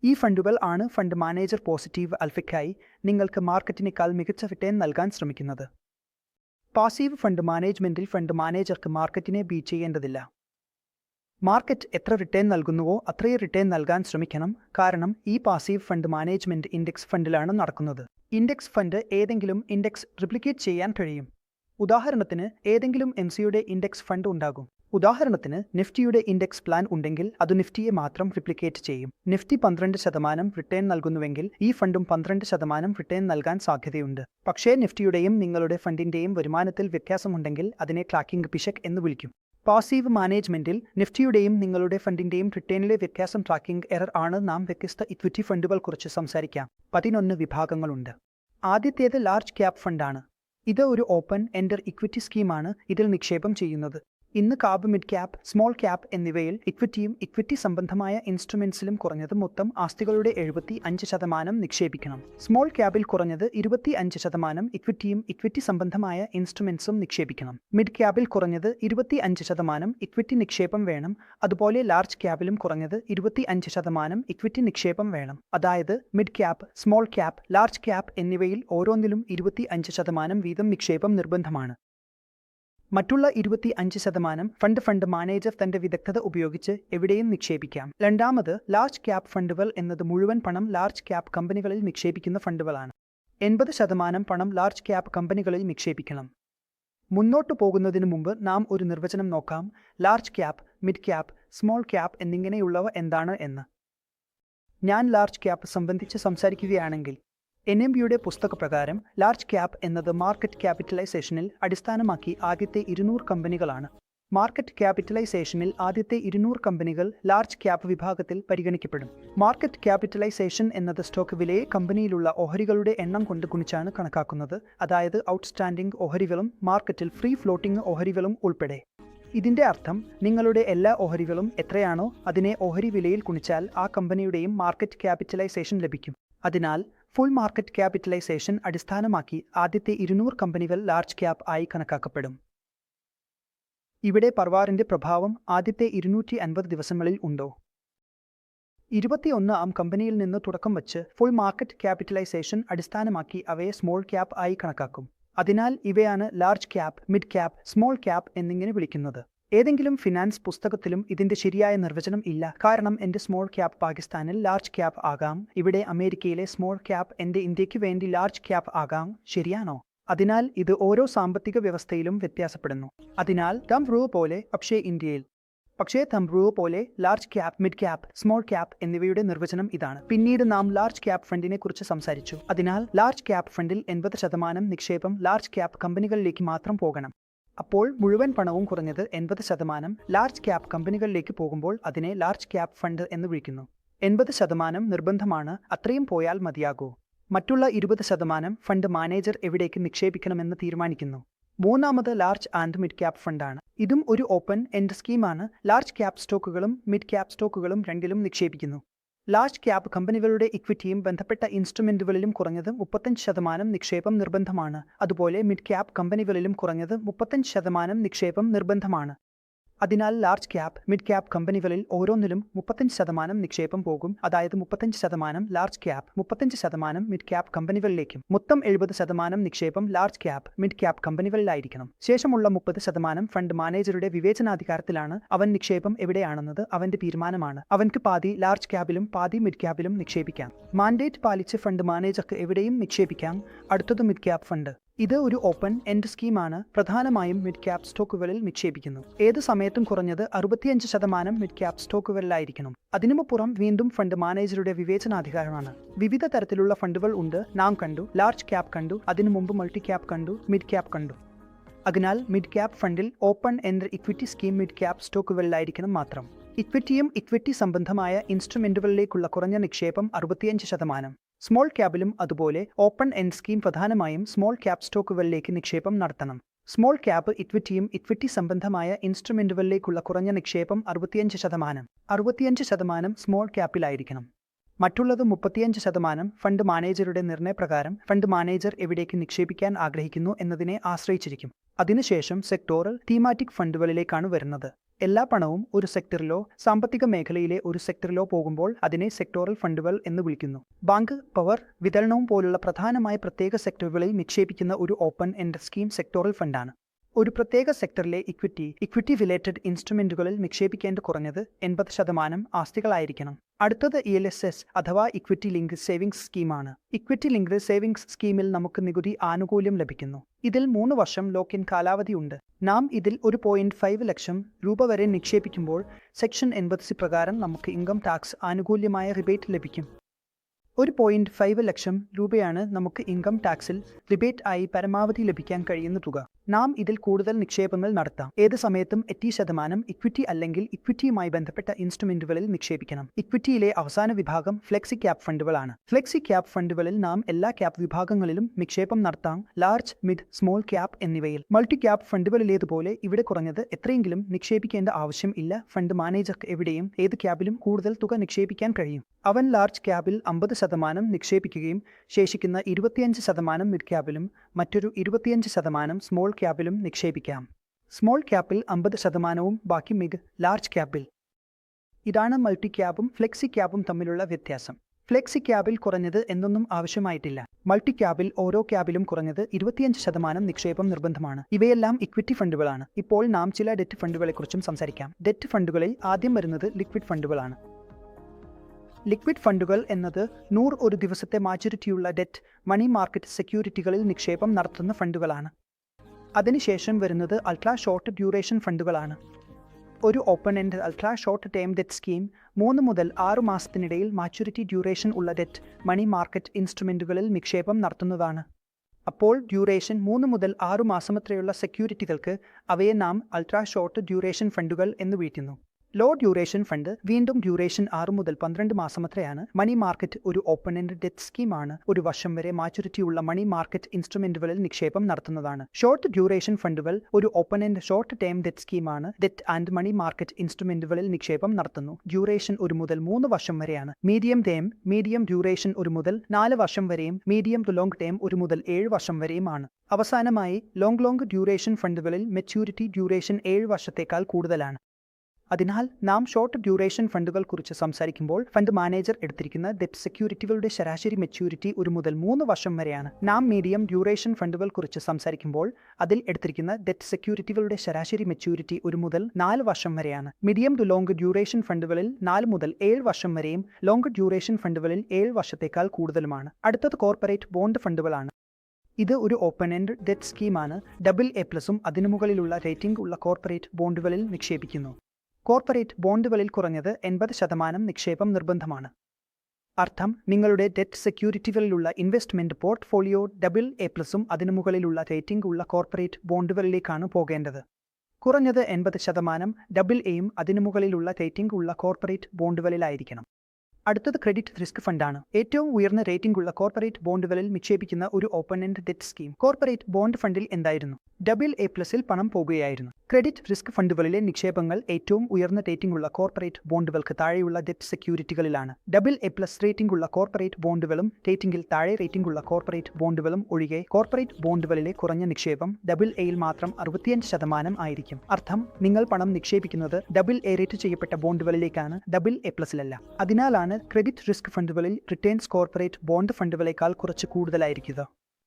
ഈ ഫണ്ടുകൾ ആണ് ഫണ്ട് മാനേജർ പോസിറ്റീവ് അൽഫയ്ക്കായി നിങ്ങൾക്ക് മാർക്കറ്റിനേക്കാൾ മികച്ച റിട്ടേൺ നൽകാൻ ശ്രമിക്കുന്നത്. പാസീവ് ഫണ്ട് മാനേജ്മെന്റിൽ ഫണ്ട് മാനേജർക്ക് മാർക്കറ്റിനെ ബീറ്റ് ചെയ്യേണ്ടതില്ല. മാർക്കറ്റ് എത്ര റിട്ടേൺ നൽകുന്നുവോ അത്രയും റിട്ടേൺ നൽകാൻ ശ്രമിക്കണം. കാരണം ഈ പാസീവ് ഫണ്ട് മാനേജ്മെന്റ് ഇൻഡെക്സ് ഫണ്ടിലാണ് നടക്കുന്നത്. ഇൻഡെക്സ് ഫണ്ട് ഏതെങ്കിലും ഇൻഡെക്സ് റിപ്ലിക്കേറ്റ് ചെയ്യാൻ കഴിയും. ഉദാഹരണത്തിന് ഏതെങ്കിലും എം സിയുടെ ഇൻഡെക്സ് ഫണ്ട് ഉണ്ടാകും. ഉദാഹരണത്തിന് നിഫ്റ്റിയുടെ ഇൻഡെക്സ് പ്ലാൻ ഉണ്ടെങ്കിൽ അത് നിഫ്റ്റിയെ മാത്രം റിപ്ലിക്കേറ്റ് ചെയ്യും. നിഫ്റ്റി പന്ത്രണ്ട് ശതമാനം റിട്ടേൺ നൽകുന്നുവെങ്കിൽ ഈ ഫണ്ടും പന്ത്രണ്ട് ശതമാനം റിട്ടേൺ നൽകാൻ സാധ്യതയുണ്ട്. പക്ഷേ നിഫ്റ്റിയുടെയും നിങ്ങളുടെ ഫണ്ടിന്റെയും വരുമാനത്തിൽ വ്യത്യാസമുണ്ടെങ്കിൽ അതിനെ ട്രാക്കിംഗ് പിശക് എന്ന് വിളിക്കും. പാസീവ് മാനേജ്മെന്റിൽ നിഫ്റ്റിയുടെയും നിങ്ങളുടെ ഫണ്ടിന്റെയും റിട്ടേണിലെ വ്യത്യാസം ട്രാക്കിംഗ് എറർ ആണ്. നാം വ്യത്യസ്ത ഇക്വിറ്റി ഫണ്ടുകൾ കുറിച്ച് സംസാരിക്കാം. പതിനൊന്ന് വിഭാഗങ്ങളുണ്ട്. ആദ്യത്തേത് ലാർജ് ക്യാപ് ഫണ്ടാണ് ഇത് ഒരു ഓപ്പൺ എൻഡർ ഇക്വിറ്റി സ്കീമാണ് ഇതിൽ നിക്ഷേപം ചെയ്യുന്നത്. ഇന്ന് cap mid cap small cap എന്നിവയിൽ ഇക്വിറ്റിയും ഇക്വിറ്റി സംബന്ധമായ ഇൻസ്ട്രുമെന്റ്സിലും കുറഞ്ഞത് മൊത്തം ആസ്തികളുടെ എഴുപത്തി അഞ്ച് ശതമാനം നിക്ഷേപിക്കണം. സ്മോൾ ക്യാപിൽ കുറഞ്ഞത് ഇരുപത്തി അഞ്ച് ശതമാനം ഇക്വിറ്റിയും ഇക്വിറ്റി സംബന്ധമായ ഇൻസ്ട്രുമെന്റ്സും നിക്ഷേപിക്കണം. മിഡ് ക്യാപിൽ കുറഞ്ഞത് ഇരുപത്തി അഞ്ച് ശതമാനം ഇക്വിറ്റി നിക്ഷേപം വേണം. അതുപോലെ ലാർജ് ക്യാപിലും കുറഞ്ഞത് ഇരുപത്തി അഞ്ച് ശതമാനം ഇക്വിറ്റി നിക്ഷേപം വേണം. അതായത് mid cap small cap large cap എന്നിവയിൽ ഓരോന്നിലും ഇരുപത്തി അഞ്ച് ശതമാനം വീതം നിക്ഷേപം നിർബന്ധമാണ്. മറ്റുള്ള ഇരുപത്തി അഞ്ച് ശതമാനം ഫണ്ട് ഫണ്ട് മാനേജർ തന്റെ വിദഗ്ധത ഉപയോഗിച്ച് എവിടെയും നിക്ഷേപിക്കാം. രണ്ടാമത് ലാർജ് ക്യാപ് ഫണ്ടുകൾ എന്നത് മുഴുവൻ പണം ലാർജ് ക്യാപ് കമ്പനികളിൽ നിക്ഷേപിക്കുന്ന ഫണ്ടുകളാണ്. എൺപത് ശതമാനം പണം ലാർജ് ക്യാപ് കമ്പനികളിൽ നിക്ഷേപിക്കണം. മുന്നോട്ടു പോകുന്നതിനു മുമ്പ് നാം ഒരു നിർവചനം നോക്കാം. Large cap mid cap small cap എന്നിങ്ങനെയുള്ളവ എന്താണ് എന്ന്. ഞാൻ ലാർജ് ക്യാപ് സംബന്ധിച്ച് സംസാരിക്കുകയാണെങ്കിൽ എൻ എം ബിയുടെ പുസ്തകപ്രകാരം ലാർജ് ക്യാപ് എന്നത് മാർക്കറ്റ് ക്യാപിറ്റലൈസേഷനിൽ അടിസ്ഥാനമാക്കി ആദ്യത്തെ ഇരുന്നൂറ് കമ്പനികളാണ്. മാർക്കറ്റ് ക്യാപിറ്റലൈസേഷനിൽ ആദ്യത്തെ ഇരുന്നൂറ് കമ്പനികൾ ലാർജ് ക്യാപ് വിഭാഗത്തിൽ പരിഗണിക്കപ്പെടും. മാർക്കറ്റ് ക്യാപിറ്റലൈസേഷൻ എന്നത് സ്റ്റോക്ക് വിലയെ കമ്പനിയിലുള്ള ഓഹരികളുടെ എണ്ണം കൊണ്ട് ഗുണിച്ചാണ് കണക്കാക്കുന്നത്. അതായത് ഔട്ട്സ്റ്റാൻഡിംഗ് ഓഹരികളും മാർക്കറ്റിൽ ഫ്രീ ഫ്ലോട്ടിംഗ് ഓഹരികളും ഉൾപ്പെടെ. ഇതിന്റെ അർത്ഥം നിങ്ങളുടെ എല്ലാ ഓഹരികളും എത്രയാണോ അതിനെ ഓഹരി വിലയിൽ ഗുണിച്ചാൽ ആ കമ്പനിയുടെയും മാർക്കറ്റ് ക്യാപിറ്റലൈസേഷൻ ലഭിക്കും. അതിനാൽ ഫുൾ മാർക്കറ്റ് ക്യാപിറ്റലൈസേഷൻ അടിസ്ഥാനമാക്കി ആദ്യത്തെ ഇരുന്നൂറ് കമ്പനികൾ ലാർജ് ക്യാപ് ആയി കണക്കാക്കപ്പെടും. ഇവിടെ പർവാറിന്റെ പ്രഭാവം ആദ്യത്തെ ഇരുന്നൂറ്റി അൻപത് ദിവസങ്ങളിൽ ഉണ്ടോ? ഇരുപത്തിയൊന്ന് കമ്പനിയിൽ നിന്ന് തുടക്കം വച്ച് ഫുൾ മാർക്കറ്റ് ക്യാപിറ്റലൈസേഷൻ അടിസ്ഥാനമാക്കി അവയെ സ്മോൾ ക്യാപ് ആയി കണക്കാക്കും. അതിനാൽ ഇവയാണ് large cap mid cap small cap എന്നിങ്ങനെ വിളിക്കുന്നത്. ഏതെങ്കിലും ഫിനാൻസ് പുസ്തകത്തിലും ഇതിന്റെ ശരിയായ നിർവചനം ഇല്ല. കാരണം എന്റെ സ്മോൾ ക്യാപ് പാകിസ്ഥാനിൽ ലാർജ് ക്യാപ് ആകാം. ഇവിടെ അമേരിക്കയിലെ സ്മോൾ ക്യാപ് എന്റെ ഇന്ത്യയ്ക്ക് വേണ്ടി ലാർജ് ക്യാപ് ആകാം. ശരിയാണോ? അതിനാൽ ഇത് ഓരോ സാമ്പത്തിക വ്യവസ്ഥയിലും വ്യത്യാസപ്പെടുന്നു. അതിനാൽ തം റൂ പോലെ പക്ഷേ ഇന്ത്യയിൽ. പക്ഷേ തംബ്രൂ പോലെ large cap mid cap small cap എന്നിവയുടെ നിർവചനം ഇതാണ്. പിന്നീട് നാം ലാർജ് ക്യാപ് ഫണ്ടിനെ കുറിച്ച് സംസാരിച്ചു. അതിനാൽ ലാർജ് ക്യാപ് ഫണ്ടിൽ എൺപത് ശതമാനം നിക്ഷേപം ലാർജ് ക്യാപ് കമ്പനികളിലേക്ക് മാത്രം പോകണം. അപ്പോൾ മുഴുവൻ പണവും കുറഞ്ഞത് എൺപത് ശതമാനം ലാർജ് ക്യാപ് കമ്പനികളിലേക്ക് പോകുമ്പോൾ അതിനെ ലാർജ് ക്യാപ് ഫണ്ട് എന്ന് വിളിക്കുന്നു. എൺപത് ശതമാനം നിർബന്ധമാണ് അത്രയും പോയാൽ മതിയാകൂ. മറ്റുള്ള ഇരുപത് ശതമാനം ഫണ്ട് മാനേജർ എവിടേക്ക് നിക്ഷേപിക്കണമെന്ന് തീരുമാനിക്കുന്നു. മൂന്നാമത് ലാർജ് ആൻഡ് മിഡ് ക്യാപ് ഫണ്ടാണ് ഇതും ഒരു ഓപ്പൺ എൻഡ് സ്കീമാണ് ലാർജ് ക്യാപ് സ്റ്റോക്കുകളും മിഡ് ക്യാപ് സ്റ്റോക്കുകളും രണ്ടിലും നിക്ഷേപിക്കുന്നു. ലാർജ് ക്യാപ് കമ്പനികളുടെ ഇക്വിറ്റിയും ബന്ധപ്പെട്ട ഇൻസ്ട്രുമെന്റുകളിലും കുറഞ്ഞത് മുപ്പത്തഞ്ച് ശതമാനം നിക്ഷേപം നിർബന്ധമാണ്. അതുപോലെ മിഡ് ക്യാപ് കമ്പനികളിലും കുറഞ്ഞത് മുപ്പത്തഞ്ച് ശതമാനം നിക്ഷേപം നിർബന്ധമാണ്. അതിനാൽ ലാർജ് ക്യാപ് മിഡ് ക്യാപ് കമ്പനികളിൽ ഓരോന്നിലും മുപ്പത്തഞ്ച് ശതമാനം നിക്ഷേപം പോകും. അതായത് മുപ്പത്തഞ്ച് ശതമാനം ലാർജ് ക്യാപ് മുപ്പത്തഞ്ച് ശതമാനം മിഡ് ക്യാപ് കമ്പനികളിലേക്കും. മൊത്തം എഴുപത് ശതമാനം നിക്ഷേപം ലാർജ് ക്യാപ് മിഡ് ക്യാപ് കമ്പനികളിലായിരിക്കണം. ശേഷമുള്ള മുപ്പത് ശതമാനം ഫണ്ട് മാനേജറുടെ വിവേചനാധികാരത്തിലാണ് അവൻ നിക്ഷേപം എവിടെയാണെന്നത് അവന്റെ തീരുമാനമാണ്. അവൻക്ക് പാതി ലാർജ് ക്യാബിലും പാതി മിഡ് ക്യാബിലും നിക്ഷേപിക്കാം. മാൻഡേറ്റ് പാലിച്ച് ഫണ്ട് മാനേജർക്ക് എവിടെയും നിക്ഷേപിക്കാം. അടുത്തത് മിഡ് ക്യാപ് ഫണ്ട് ഇത് ഒരു ഓപ്പൺ എൻഡ് സ്കീമാണ്. പ്രധാനമായും മിഡ് ക്യാപ് സ്റ്റോക്കുകളിൽ നിക്ഷേപിക്കുന്നു. ഏത് സമയത്തും കുറഞ്ഞത് അറുപത്തിയഞ്ച് ശതമാനം മിഡ് ക്യാപ് സ്റ്റോക്കുകളിലായിരിക്കണം. അതിനുമപ്പുറം വീണ്ടും ഫണ്ട് മാനേജറുടെ വിവേചനാധികാരമാണ്. വിവിധ തരത്തിലുള്ള ഫണ്ടുകൾ ഉണ്ട്. നാം കണ്ടു ലാർജ് ക്യാപ് കണ്ടു അതിനു മുമ്പ് മൾട്ടി ക്യാപ് കണ്ടു മിഡ് ക്യാപ് കണ്ടു. അതിനാൽ മിഡ് ക്യാപ് ഫണ്ടിൽ open end equity scheme mid cap സ്റ്റോക്കുകളിലായിരിക്കണം മാത്രം. ഇക്വിറ്റിയും ഇക്വിറ്റി സംബന്ധമായ ഇൻസ്ട്രുമെന്റുകളിലേക്കുള്ള കുറഞ്ഞ നിക്ഷേപം അറുപത്തിയഞ്ച് ശതമാനം. സ്മോൾ ക്യാബിലും അതുപോലെ ഓപ്പൺ എൻഡ് സ്കീം പ്രധാനമായും സ്മോൾ ക്യാപ് സ്റ്റോക്കുകളിലേക്ക് നിക്ഷേപം നടത്തണം. സ്മോൾ ക്യാപ് ഇക്വിറ്റിയും ഇക്വിറ്റി സംബന്ധമായ ഇൻസ്ട്രുമെന്റുകളിലേക്കുള്ള കുറഞ്ഞ നിക്ഷേപം അറുപത്തിയഞ്ച് ശതമാനം. അറുപത്തിയഞ്ച് ശതമാനം സ്മോൾ ക്യാപ്പിലായിരിക്കണം മറ്റുള്ളത് മുപ്പത്തിയഞ്ച് ശതമാനം ഫണ്ട് മാനേജറുടെ നിർണയപ്രകാരം ഫണ്ട് മാനേജർ എവിടേക്ക് നിക്ഷേപിക്കാൻ ആഗ്രഹിക്കുന്നു എന്നതിനെ ആശ്രയിച്ചിരിക്കും. അതിനുശേഷം സെക്ടോറൽ തീമാറ്റിക് ഫണ്ടുകളിലേക്കാണ് വരുന്നത്. എല്ലാ പണവും ഒരു സെക്ടറിലോ സാമ്പത്തിക മേഖലയിലെ ഒരു സെക്ടറിലോ പോകുമ്പോൾ അതിനെ സെക്ടോറൽ ഫണ്ടുകൾ എന്ന് വിളിക്കുന്നു. ബാങ്ക് പവർ വിതരണവും പോലുള്ള പ്രധാനമായ പ്രത്യേക സെക്ടറുകളിൽ നിക്ഷേപിക്കുന്ന ഒരു ഓപ്പൺ എൻഡ് സ്കീം സെക്ടോറൽ ഫണ്ടാണ്. ഒരു പ്രത്യേക സെക്ടറിലെ ഇക്വിറ്റി ഇക്വിറ്റി റിലേറ്റഡ് ഇൻസ്ട്രുമെന്റുകളിൽ നിക്ഷേപിക്കേണ്ട കുറഞ്ഞത് എൺപത് ശതമാനം ആസ്തികളായിരിക്കണം. അടുത്തത് ഇ എൽ എസ് എസ് അഥവാ ഇക്വിറ്റി ലിങ്ക് സേവിങ്സ് സ്കീമാണ്. ഇക്വിറ്റി ലിങ്ക് സേവിങ്സ് സ്കീമിൽ നമുക്ക് നികുതി ആനുകൂല്യം ലഭിക്കുന്നു. ഇതിൽ മൂന്ന് വർഷം ലോക്കിൻ കാലാവധിയുണ്ട് നാം ഇതിൽ ഒരു പോയിന്റ് ഫൈവ് ലക്ഷം രൂപ വരെ നിക്ഷേപിക്കുമ്പോൾ സെക്ഷൻ എൺപത് പ്രകാരം നമുക്ക് ഇൻകം ടാക്സ് ആനുകൂല്യമായ റിബേറ്റ് ലഭിക്കും. ഒരു പോയിന്റ് ഫൈവ് ലക്ഷം രൂപയാണ് നമുക്ക് ഇൻകം ടാക്സിൽ റിബേറ്റ് ആയി പരമാവധി ലഭിക്കാൻ കഴിയുന്ന തുക. നാം ഇതിൽ കൂടുതൽ നിക്ഷേപങ്ങൾ നടത്താം. ഏത് സമയത്തും എറ്റി ശതമാനം ഇക്വിറ്റി അല്ലെങ്കിൽ ഇക്വിറ്റിയുമായി ബന്ധപ്പെട്ട ഇൻസ്ട്രുമെന്റുകളിൽ നിക്ഷേപിക്കണം. ഇക്വിറ്റിയിലെ അവസാന വിഭാഗം ഫ്ലെക്സി ക്യാപ് ഫണ്ടുകളാണ്. ഫ്ലെക്സി ക്യാപ് ഫണ്ടുകളിൽ നാം എല്ലാ ക്യാപ് വിഭാഗങ്ങളിലും നിക്ഷേപം നടത്താം. ലാർജ് മിഡ് സ്മോൾ ക്യാപ് എന്നിവയിൽ. മൾട്ടി ക്യാപ് ഫണ്ടുകളിലേതുപോലെ ഇവിടെ കുറഞ്ഞത് എത്രയെങ്കിലും നിക്ഷേപിക്കേണ്ട ആവശ്യം ഇല്ല. ഫണ്ട് മാനേജർക്ക് എവിടെയും ഏത് ക്യാബിലും കൂടുതൽ തുക നിക്ഷേപിക്കാൻ കഴിയും. അവൻ ലാർജ് ക്യാബിൽ അമ്പത് ശതമാനം നിക്ഷേപിക്കുകയും ശേഷിക്കുന്ന ഇരുപത്തിയഞ്ച് ശതമാനം മിഡ് ക്യാബിലും മറ്റൊരു ഇരുപത്തിയഞ്ച് ശതമാനം സ്മോൾ ക്യാപ്പിലും നിക്ഷേപിക്കാം. സ്മോൾ ക്യാപ്പിൽ അമ്പത് ശതമാനവും ബാക്കി മിഗ് ലാർജ് ക്യാപ്പിൽ ഇതാണ് മൾട്ടി ക്യാബും ഫ്ലെക്സി ക്യാബും തമ്മിലുള്ള വ്യത്യാസം. ഫ്ലെക്സി ക്യാബിൽ കുറഞ്ഞത് എന്നൊന്നും ആവശ്യമായിട്ടില്ല. മൾട്ടി ക്യാബിൽ ഓരോ ക്യാബിലും കുറഞ്ഞത് ഇരുപത്തിയഞ്ച് ശതമാനം നിക്ഷേപം നിർബന്ധമാണ്. ഇവയെല്ലാം ഇക്വിറ്റി ഫണ്ടുകളാണ് ഇപ്പോൾ നാം ചില ഡെറ്റ് ഫണ്ടുകളെക്കുറിച്ചും സംസാരിക്കാം. ഡെറ്റ് ഫണ്ടുകളിൽ ആദ്യം വരുന്നത് ലിക്വിഡ് ഫണ്ടുകളാണ് ലിക്വിഡ് ഫണ്ടുകൾ എന്നത് നൂറ് ഒരു ദിവസത്തെ മാച്യൂരിറ്റിയുള്ള ഡെറ്റ് മണി മാർക്കറ്റ് സെക്യൂരിറ്റികളിൽ നിക്ഷേപം നടത്തുന്ന ഫണ്ടുകളാണ്. അതിനുശേഷം വരുന്നത് അൾട്രാ ഷോർട്ട് ഡ്യൂറേഷൻ ഫണ്ടുകളാണ്. ഒരു open end ultra short term debt scheme മൂന്ന് മുതൽ ആറ് മാസത്തിനിടയിൽ മാച്യൂരിറ്റി ഡ്യൂറേഷൻ ഉള്ള ഡെറ്റ് മണി മാർക്കറ്റ് ഇൻസ്ട്രുമെന്റുകളിൽ നിക്ഷേപം നടത്തുന്നതാണ്. അപ്പോൾ ഡ്യൂറേഷൻ മൂന്ന് മുതൽ ആറു മാസമത്രയുള്ള സെക്യൂരിറ്റികൾക്ക് അവയെ നാം അൾട്രാ ഷോർട്ട് ഡ്യൂറേഷൻ ഫണ്ടുകൾ എന്ന് വിളിക്കുന്നു. ലോ ഡ്യൂറേഷൻ ഫണ്ട് വീണ്ടും ഡ്യൂറേഷൻ ആറ് മുതൽ പന്ത്രണ്ട് മാസം അത്രയാണ്. മണി മാർക്കറ്റ് ഒരു ഓപ്പൺ എൻഡ് ഡെറ്റ് സ്കീമാണ്. ഒരു വർഷം വരെ മാച്യൂരിറ്റി ഉള്ള മണി മാർക്കറ്റ് ഇൻസ്ട്രുമെന്റുകളിൽ നിക്ഷേപം നടത്തുന്നതാണ്. ഷോർട്ട് ഡ്യൂറേഷൻ ഫണ്ടുകൾ ഒരു open end short term debt സ്കീമാണ്. ഡെറ്റ് ആൻഡ് മണി മാർക്കറ്റ് ഇൻസ്ട്രുമെന്റുകളിൽ നിക്ഷേപം നടത്തുന്നു. ഡ്യൂറേഷൻ ഒരു മുതൽ മൂന്ന് വർഷം വരെയാണ്. മീഡിയം ടേം മീഡിയം ഡ്യൂറേഷൻ ഒരു മുതൽ നാല് വർഷം വരെയും മീഡിയം ടു ലോങ് ടേം ഒരു മുതൽ ഏഴ് വർഷം വരെയുമാണ്. അവസാനമായി ലോങ് ലോങ് ഡ്യൂറേഷൻ ഫണ്ടുകളിൽ മെച്യൂരിറ്റി ഡ്യൂറേഷൻ ഏഴ് വർഷത്തേക്കാൾ കൂടുതലാണ്. അതിനാൽ നാം ഷോർട്ട് ഡ്യൂറേഷൻ ഫണ്ടുകൾ കുറിച്ച് സംസാരിക്കുമ്പോൾ ഫണ്ട് മാനേജർ എടുത്തിരിക്കുന്ന ഡെറ്റ് സെക്യൂരിറ്റികളുടെ ശരാശരി മെച്യൂരിറ്റി ഒരു മുതൽ മൂന്ന് വർഷം വരെയാണ്. നാം മീഡിയം ഡ്യൂറേഷൻ ഫണ്ടുകൾ കുറിച്ച് സംസാരിക്കുമ്പോൾ അതിൽ എടുത്തിരിക്കുന്ന ഡെറ്റ് സെക്യൂരിറ്റികളുടെ ശരാശരി മെച്യൂരിറ്റി ഒരു മുതൽ നാല് വർഷം വരെയാണ്. മീഡിയം ടു ലോങ് ഡ്യൂറേഷൻ ഫണ്ടുകളിൽ നാല് മുതൽ ഏഴ് വർഷം വരെയും ലോങ് ഡ്യൂറേഷൻ ഫണ്ടുകളിൽ ഏഴ് വർഷത്തേക്കാൾ കൂടുതലുമാണ്. അടുത്തത് കോർപ്പറേറ്റ് ബോണ്ട് ഫണ്ടുകളാണ്. ഇത് ഒരു ഓപ്പൺ എൻഡ് ഡെറ്റ് സ്കീമാണ് ഡബിൾ എ പ്ലസും അതിനു മുകളിലുള്ള റേറ്റിംഗ് ഉള്ള കോർപ്പറേറ്റ് ബോണ്ടുകളിൽ നിക്ഷേപിക്കുന്നു. കോർപ്പറേറ്റ് ബോണ്ടുകളിൽ കുറഞ്ഞത് എൺപത് ശതമാനം നിക്ഷേപം നിർബന്ധമാണ്. അർത്ഥം നിങ്ങളുടെ ഡെറ്റ് സെക്യൂരിറ്റികളിലുള്ള ഇൻവെസ്റ്റ്മെന്റ് പോർട്ട്ഫോളിയോ ഡബിൾ എ പ്ലസും അതിനു മുകളിലുള്ള റേറ്റിംഗ് ഉള്ള കോർപ്പറേറ്റ് ബോണ്ടുകളിലേക്കാണ് പോകേണ്ടത്. കുറഞ്ഞത് എൺപത് ശതമാനം ഡബിൾ എയും അതിനു മുകളിലുള്ള റേറ്റിംഗ് ഉള്ള കോർപ്പറേറ്റ് ബോണ്ടുകളിലായിരിക്കണം. അടുത്തത് ക്രെഡിറ്റ് റിസ്ക് ഫണ്ടാണ് ഏറ്റവും ഉയർന്ന റേറ്റിംഗ് ഉള്ള കോർപ്പറേറ്റ് ബോണ്ടുകളിൽ നിക്ഷേപിക്കുന്ന ഒരു open end debt scheme corporate bond ഫണ്ടിൽ എന്തായിരുന്നു? ഡബിൾ എ പ്ലസിൽ പണം പോകുകയായിരുന്നു. ക്രെഡിറ്റ് റിസ്ക് ഫണ്ടുകളിലെ നിക്ഷേപങ്ങൾ ഏറ്റവും ഉയർന്ന റേറ്റിംഗ് ഉള്ള കോർപ്പറേറ്റ് ബോണ്ടുകൾക്ക് താഴെയുള്ള ഡെറ്റ് സെക്യൂരിറ്റികളിലാണ് ഡബിൾ എ പ്ലസ് റേറ്റിംഗ് ഉള്ള കോർപ്പറേറ്റ് ബോണ്ടുകളും റേറ്റിംഗിൽ താഴെ റേറ്റിംഗ് ഉള്ള കോർപ്പറേറ്റ് ബോണ്ടുകളും ഒഴികെ കോർപ്പറേറ്റ് ബോണ്ടുകളിലെ കുറഞ്ഞ നിക്ഷേപം ഡബിൾ എയിൽ മാത്രം അറുപത്തിയഞ്ച് ശതമാനം ആയിരിക്കും. അർത്ഥം നിങ്ങൾ പണം നിക്ഷേപിക്കുന്നത് ഡബിൾ എ റേറ്റ് ചെയ്യപ്പെട്ട ബോണ്ടുകളിലേക്കാണ് ഡബിൾ എ പ്ലസിലല്ല അതിനാലാണ് ക്രെഡിറ്റ് റിസ്ക് ഫണ്ടുകളിൽ റിട്ടേൺസ് കോർപ്പറേറ്റ് ബോണ്ട് ഫണ്ടുകളേക്കാൾ കുറച്ച് കൂടുതലായിരിക്കുക.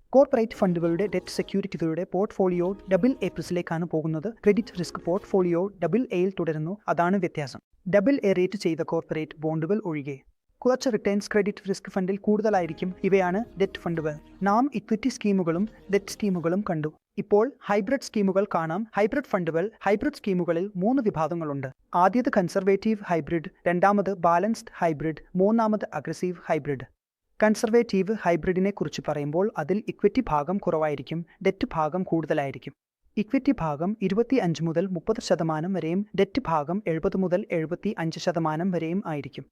കോർപ്പറേറ്റ് ഫണ്ടുകളുടെ ഡെറ്റ് സെക്യൂരിറ്റികളുടെ പോർട്ട്ഫോളിയോ ഡബിൾ എ പ്ലസിലേക്കാണ് പോകുന്നത്. ക്രെഡിറ്റ് റിസ്ക് പോർട്ട്ഫോളിയോ ഡബിൾ എയിൽ തുടരുന്നു. അതാണ് വ്യത്യാസം. ഡബിൾ എ റേറ്റ് ചെയ്ത കോർപ്പറേറ്റ് ബോണ്ടുകൾ ഒഴികെ. കുറച്ച് റിട്ടേൺസ് ക്രെഡിറ്റ് റിസ്ക് ഫണ്ടിൽ കൂടുതലായിരിക്കും ഇവയാണ് ഡെറ്റ് ഫണ്ടുകൾ. നാം ഇക്വിറ്റി സ്കീമുകളും ഡെറ്റ് സ്കീമുകളും കണ്ടു. ഇപ്പോൾ ഹൈബ്രിഡ് സ്കീമുകൾ കാണാം. ഹൈബ്രിഡ് ഫണ്ടുകൾ ഹൈബ്രിഡ് സ്കീമുകളിൽ മൂന്ന് വിഭാഗങ്ങളുണ്ട്. ആദ്യത് കൺസർവേറ്റീവ് ഹൈബ്രിഡ് രണ്ടാമത് ബാലൻസ്ഡ് ഹൈബ്രിഡ് മൂന്നാമത് അഗ്രസീവ് ഹൈബ്രിഡ്. കൺസർവേറ്റീവ് ഹൈബ്രിഡിനെ കുറിച്ച് പറയുമ്പോൾ അതിൽ ഇക്വിറ്റി ഭാഗം കുറവായിരിക്കും ഡെറ്റ് ഭാഗം കൂടുതലായിരിക്കും. ഇക്വിറ്റി ഭാഗം ഇരുപത്തി അഞ്ച് മുതൽ മുപ്പത് ശതമാനം വരെയും ഡെറ്റ് ഭാഗം എഴുപത് മുതൽ എഴുപത്തി അഞ്ച് ശതമാനം വരെയും ആയിരിക്കും.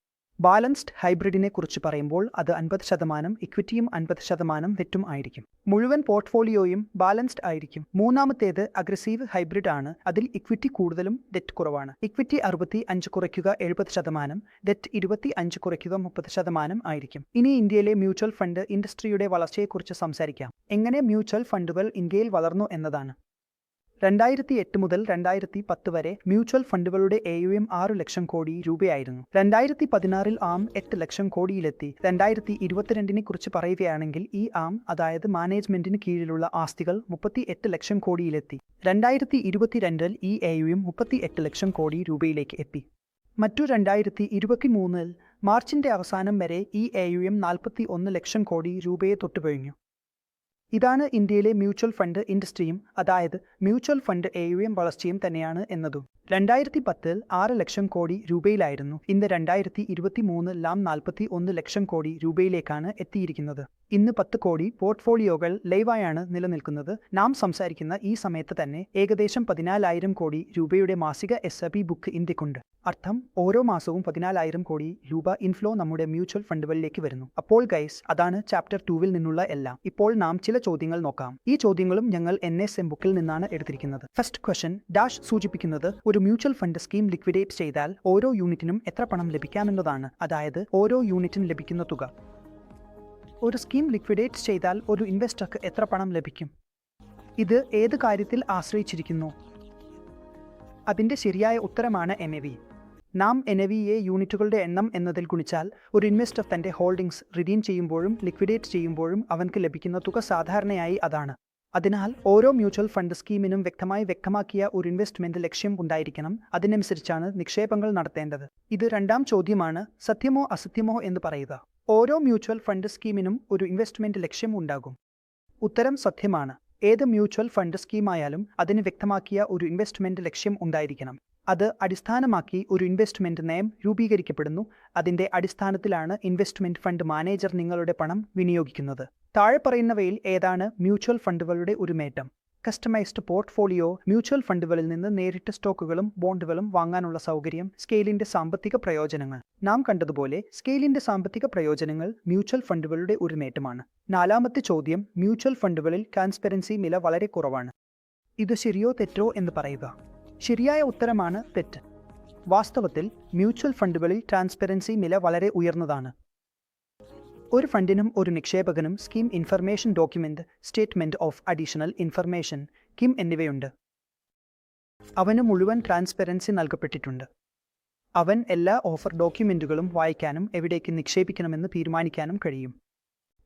ബാലൻസ്ഡ് ഹൈബ്രിഡിനെ കുറിച്ച് പറയുമ്പോൾ അത് അൻപത് ശതമാനം ഇക്വിറ്റിയും അൻപത് ശതമാനം നെറ്റും ആയിരിക്കും. മുഴുവൻ പോർട്ട്ഫോളിയോയും ബാലൻസ്ഡ് ആയിരിക്കും. മൂന്നാമത്തേത് അഗ്രസീവ് ഹൈബ്രിഡ് ആണ്. അതിൽ ഇക്വിറ്റി കൂടുതലും ഡെറ്റ് കുറവാണ്. ഇക്വിറ്റി അറുപത്തി അഞ്ച് കുറയ്ക്കുക എഴുപത് ശതമാനം ഡെറ്റ് ഇരുപത്തി അഞ്ച് കുറയ്ക്കുക മുപ്പത് ശതമാനം ആയിരിക്കും. ഇനി ഇന്ത്യയിലെ മ്യൂച്വൽ ഫണ്ട് ഇൻഡസ്ട്രിയുടെ വളർച്ചയെക്കുറിച്ച് സംസാരിക്കാം. എങ്ങനെ മ്യൂച്വൽ ഫണ്ടുകൾ ഇന്ത്യയിൽ വളർന്നു എന്നതാണ്? രണ്ടായിരത്തി എട്ട് മുതൽ രണ്ടായിരത്തി പത്ത് വരെ മ്യൂച്വൽ ഫണ്ടുകളുടെ എ യു എം ആറ് ലക്ഷം കോടി രൂപയായിരുന്നു. രണ്ടായിരത്തി പതിനാറിൽ ആം എട്ട് ലക്ഷം കോടിയിലെത്തി. രണ്ടായിരത്തി ഇരുപത്തിരണ്ടിനെ കുറിച്ച് പറയുകയാണെങ്കിൽ ഈ ആം അതായത് മാനേജ്മെന്റിന് കീഴിലുള്ള ആസ്തികൾ മുപ്പത്തി എട്ട് ലക്ഷം കോടിയിലെത്തി. രണ്ടായിരത്തി ഇരുപത്തിരണ്ടിൽ ഈ എ യു എം മുപ്പത്തി എട്ട് ലക്ഷം കോടി രൂപയിലേക്ക് എത്തി. മറ്റു രണ്ടായിരത്തി ഇരുപത്തിമൂന്നിൽ മാർച്ചിന്റെ അവസാനം വരെ ഈ എ യു എം നാൽപ്പത്തി ഒന്ന് ലക്ഷം കോടി രൂപയെ തൊട്ടുപിഴിഞ്ഞു. ഇതാണ് ഇന്ത്യയിലെ മ്യൂച്വൽ ഫണ്ട് ഇൻഡസ്ട്രിയും അതായത് മ്യൂച്വൽ ഫണ്ട് എയും വളർച്ചയും തന്നെയാണ് എന്നതും. രണ്ടായിരത്തി പത്തിൽ ആറ് ലക്ഷം കോടി രൂപയിലായിരുന്നു. ഇന്ന് രണ്ടായിരത്തി ഇരുപത്തി മൂന്ന് ലാം നാൽപ്പത്തി ഒന്ന് ലക്ഷം കോടി രൂപയിലേക്കാണ് എത്തിയിരിക്കുന്നത്. ഇന്ന് പത്ത് കോടി പോർട്ട്ഫോളിയോകൾ ലൈവായാണ് നിലനിൽക്കുന്നത്. നാം സംസാരിക്കുന്ന ഈ സമയത്ത് തന്നെ ഏകദേശം പതിനാലായിരം കോടി രൂപയുടെ മാസിക എസ് എ ബി ബുക്ക് ഇന്ത്യക്കുണ്ട്. അർത്ഥം ഓരോ മാസവും പതിനാലായിരം കോടി രൂപ ഇൻഫ്ലോ നമ്മുടെ മ്യൂച്വൽ ഫണ്ടുകളിലേക്ക് വരുന്നു. അപ്പോൾ ഗൈസ് അതാണ് ചാപ്റ്റർ ടൂവിൽ നിന്നുള്ള എല്ലാം. ഇപ്പോൾ നാം ചില ചോദ്യങ്ങൾ നോക്കാം. ഈ ചോദ്യങ്ങളും ഞങ്ങൾ എൻ എസ് എം ബുക്കിൽ നിന്നാണ് എടുത്തിരിക്കുന്നത്. ഫസ്റ്റ് ക്വസ്റ്റൻ ഡാഷ് സൂചിപ്പിക്കുന്നത് ഒരു മ്യൂച്വൽ ഫണ്ട് സ്കീം ലിക്വിഡേറ്റ് ചെയ്താൽ ഓരോ യൂണിറ്റിനും എത്ര പണം ലഭിക്കാമെന്നതാണ്. അതായത് ഓരോ യൂണിറ്റിനും ലഭിക്കുന്ന തുക. ഒരു സ്കീം ലിക്വിഡേറ്റ് ചെയ്താൽ ഒരു ഇൻവെസ്റ്റർക്ക് എത്ര പണം ലഭിക്കും? ഇത് ഏത് കാര്യത്തിൽ ആശ്രയിച്ചിരിക്കുന്നു? അതിന്റെ ശരിയായ ഉത്തരമാണ് എം എ വി നാം എൻ എ വി എ യൂണിറ്റുകളുടെ എണ്ണം എന്നതിൽ ഗുണിച്ചാൽ ഒരു ഇൻവെസ്റ്റർ തന്റെ ഹോൾഡിംഗ്സ് റിഡീം ചെയ്യുമ്പോഴും ലിക്വിഡേറ്റ് ചെയ്യുമ്പോഴും അവൻക്ക് ലഭിക്കുന്ന തുക സാധാരണയായി അതാണ്. അതിനാൽ ഓരോ മ്യൂച്വൽ ഫണ്ട് സ്കീമിനും വ്യക്തമായി വ്യക്തമാക്കിയ ഒരു ഇൻവെസ്റ്റ്മെന്റ് ലക്ഷ്യം ഉണ്ടായിരിക്കണം. അതിനനുസരിച്ചാണ് നിക്ഷേപങ്ങൾ നടത്തേണ്ടത്. ഇത് രണ്ടാം ചോദ്യമാണ് സത്യമോ അസത്യമോ എന്ന് പറയുക. ഓരോ മ്യൂച്വൽ ഫണ്ട് സ്കീമിനും ഒരു ഇൻവെസ്റ്റ്മെന്റ് ലക്ഷ്യം ഉണ്ടാകും. ഉത്തരം സത്യമാണ്. ഏത് മ്യൂച്വൽ ഫണ്ട് സ്കീമായാലും അതിന് വ്യക്തമാക്കിയ ഒരു ഇൻവെസ്റ്റ്മെന്റ് ലക്ഷ്യം ഉണ്ടായിരിക്കണം. അത് അടിസ്ഥാനമാക്കി ഒരു ഇൻവെസ്റ്റ്മെന്റ് നയം രൂപീകരിക്കപ്പെടുന്നു. അതിന്റെ അടിസ്ഥാനത്തിലാണ് ഇൻവെസ്റ്റ്മെന്റ് ഫണ്ട് മാനേജർ നിങ്ങളുടെ പണം വിനിയോഗിക്കുന്നത്. താഴെ പറയുന്നവയിൽ ഏതാണ് മ്യൂച്വൽ ഫണ്ടുകളുടെ ഒരു നേട്ടം? കസ്റ്റമൈസ്ഡ് പോർട്ട്ഫോളിയോ മ്യൂച്വൽ ഫണ്ടുകളിൽ നിന്ന് നേരിട്ട് സ്റ്റോക്കുകളും ബോണ്ടുകളും വാങ്ങാനുള്ള സൗകര്യം സ്കെയിലിന്റെ സാമ്പത്തിക പ്രയോജനങ്ങൾ. നാം കണ്ടതുപോലെ സ്കെയിലിന്റെ സാമ്പത്തിക പ്രയോജനങ്ങൾ മ്യൂച്വൽ ഫണ്ടുകളുടെ ഒരു നേട്ടമാണ്. നാലാമത്തെ ചോദ്യം മ്യൂച്വൽ ഫണ്ടുകളിൽ ട്രാൻസ്പെറൻസി നില വളരെ കുറവാണ്. ഇത് ശരിയോ തെറ്റോ എന്ന് പറയുക. ശരിയായ ഉത്തരമാണ് തെറ്റ്. വാസ്തവത്തിൽ മ്യൂച്വൽ ഫണ്ടുകളിൽ ട്രാൻസ്പെറൻസി നില വളരെ ഉയർന്നതാണ്. ഒരു ഫണ്ടിനും ഒരു നിക്ഷേപകനും scheme information document statement of additional information KIM എന്നിവയുണ്ട്. അവന് മുഴുവൻ ട്രാൻസ്പെറൻസി നൽകപ്പെട്ടിട്ടുണ്ട്. അവൻ എല്ലാ ഓഫർ ഡോക്യുമെന്റുകളും വായിക്കാനും എവിടേക്ക് നിക്ഷേപിക്കണമെന്ന് തീരുമാനിക്കാനും കഴിയും.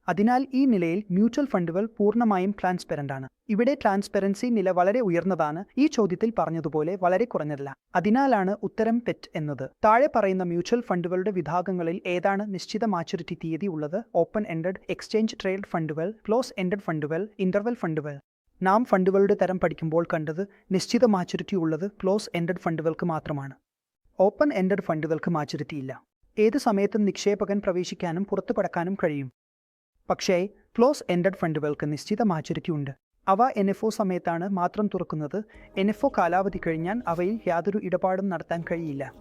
അതിനാൽ ഈ നിലയിൽ മ്യൂച്വൽ ഫണ്ടുകൾ പൂർണമായും ട്രാൻസ്പെറന്റ് ആണ്. ഇവിടെ ട്രാൻസ്പെറൻസി നില വളരെ ഉയർന്നതാണ്. ഈ ചോദ്യത്തിൽ പറഞ്ഞതുപോലെ വളരെ കുറഞ്ഞതല്ല. അതിനാലാണ് ഉത്തരം പെറ്റ് എന്നത്. താഴെ പറയുന്ന മ്യൂച്വൽ ഫണ്ടുകളുടെ വിഭാഗങ്ങളിൽ ഏതാണ് നിശ്ചിത മാച്ചുരിറ്റി തീയതി ഉള്ളത്? ഓപ്പൺ എൻഡഡ് എക്സ്ചേഞ്ച് ട്രേഡ് ഫണ്ടുകൾ ക്ലോസ് എൻഡഡ് ഫണ്ടുകൾ ഇന്റർവെൽ ഫണ്ടുകൾ. നാം ഫണ്ടുകളുടെ തരം പഠിക്കുമ്പോൾ കണ്ടത് നിശ്ചിത മാച്ചുരിറ്റി ഉള്ളത് ക്ലോസ് എൻഡഡ് ഫണ്ടുകൾക്ക് മാത്രമാണ്. ഓപ്പൺ എൻഡഡ് ഫണ്ടുകൾക്ക് മാച്യൂരിറ്റി ഇല്ല. ഏത് സമയത്തും നിക്ഷേപകൻ പ്രവേശിക്കാനും പുറത്തു കടക്കാനും കഴിയും. പക്ഷേ ക്ലോസ് എൻഡഡ് ഫണ്ടുകൾക്ക് നിശ്ചിത മാച്ചുരിറ്റി അവ എൻ എഫ് ഒ സമയത്താണ് മാത്രം തുറക്കുന്നത്. എൻ എഫ് ഒ കാലാവധി കഴിഞ്ഞാൽ അവയിൽ യാതൊരു ഇടപാടും നടത്താൻ കഴിയില്ല.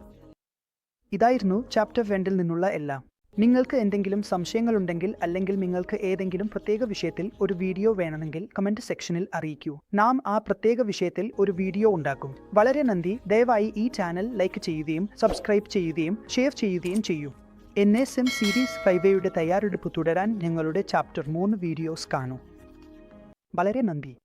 ഇതായിരുന്നു ചാപ്റ്റർ രണ്ടിൽ നിന്നുള്ള എല്ലാം. നിങ്ങൾക്ക് എന്തെങ്കിലും സംശയങ്ങളുണ്ടെങ്കിൽ അല്ലെങ്കിൽ നിങ്ങൾക്ക് ഏതെങ്കിലും പ്രത്യേക വിഷയത്തിൽ ഒരു വീഡിയോ വേണമെങ്കിൽ കമന്റ് സെക്ഷനിൽ അറിയിക്കൂ. നാം ആ പ്രത്യേക വിഷയത്തിൽ ഒരു വീഡിയോ ഉണ്ടാക്കും. വളരെ നന്ദി. ദയവായി ഈ ചാനൽ ലൈക്ക് ചെയ്യുകയും സബ്സ്ക്രൈബ് ചെയ്യുകയും ഷെയർ ചെയ്യുകയും ചെയ്യൂ. എൻ എസ് എം സീരീസ് ഫൈവയുടെ തയ്യാറെടുപ്പ് തുടരാൻ ഞങ്ങളുടെ ചാപ്റ്റർ മൂന്ന് വീഡിയോസ് കാണൂ. വളരെ നന്ദി.